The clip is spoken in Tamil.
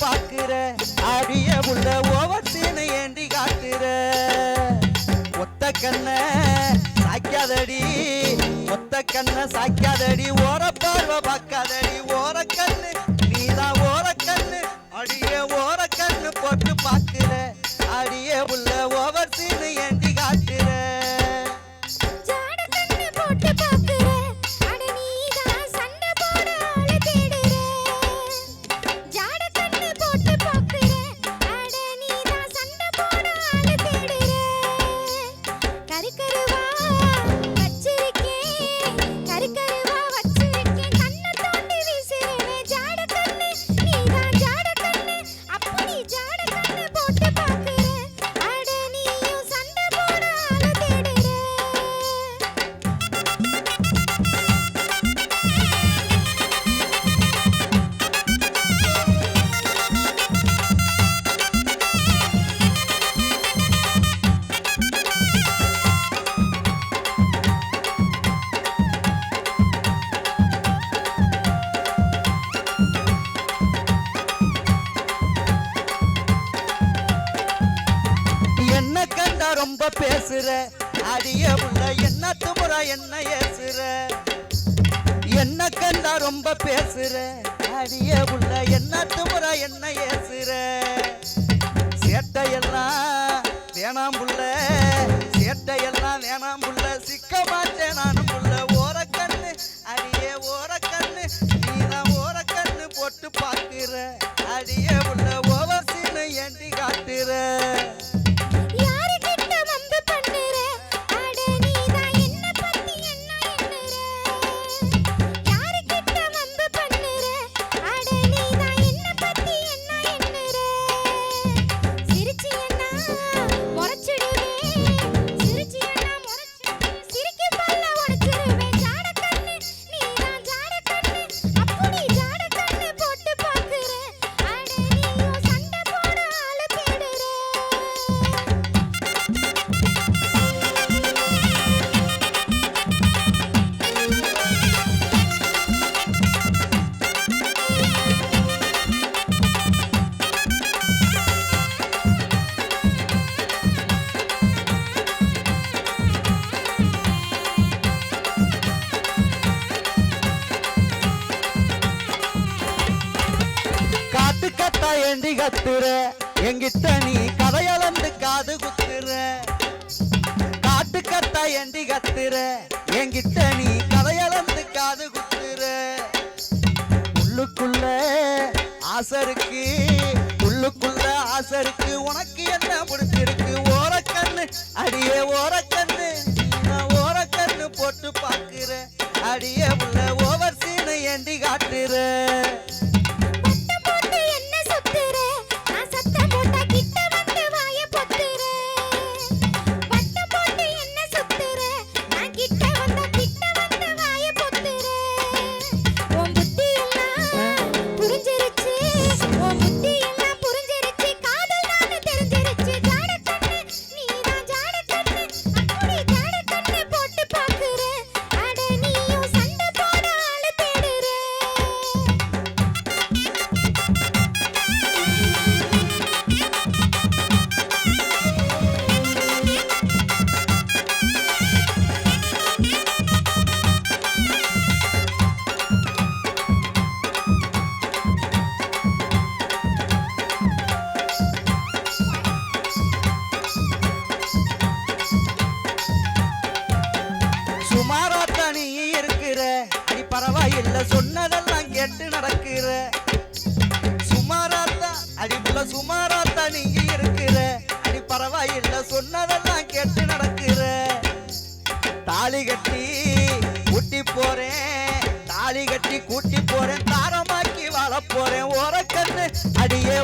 பாக்குற அடிய உள்ள ஓவர் ஏண்டி காட்டுற ஒத்த கண்ண சாய்க்காதடி ஒத்த கண்ண சாய்க்காதடி ஓர பார்வை பார்க்காதடி ஓர கண்ணு ரொம்ப பேசுற. அடிய உள்ள என்ன துமுற என்ன ஏசுற? என்ன கண்டா ரொம்ப பேசுற? அடிய உள்ள என்ன துமுற என்ன ஏசுற? சேட்டையெல்லாம் வேணாம் கேட்டா கத்தா ஏண்டி கத்துற. எங்கிட்ட நீ கதையளந்து காது குத்துற. காட்டு கத்தா ஏண்டி கத்துற. எங்கிட்ட நீ கதையளந்து காது குத்துற. உள்ளுக்குள்ள ஆசருக்கு உள்ளுக்குள்ள ஆசருக்கு உனக்கு என்ன பிடிச்சிருக்கு? ஓரக்கண்ணு அடியே ஓரக்கண்ணு. ஓரக்கண்ணு போட்டு பாக்குற அடியே உள்ள ஓவர் சீனு ஏண்டி காட்டுற. சொன்னதெல்லாம் கேட்டு நடக்கிற. சுமாராத்தா அடிப்புல சுமாராத்தா நீங்க இருக்கிற. அடி பரவாயில்ல சொன்னதெல்லாம் கேட்டு நடக்கிற. தாலி கட்டி கூட்டி போறேன். தாலி கட்டி கூட்டி போறேன். தாரமாக்கி வாழ போறேன். ஓரக்கண்ணு அடியே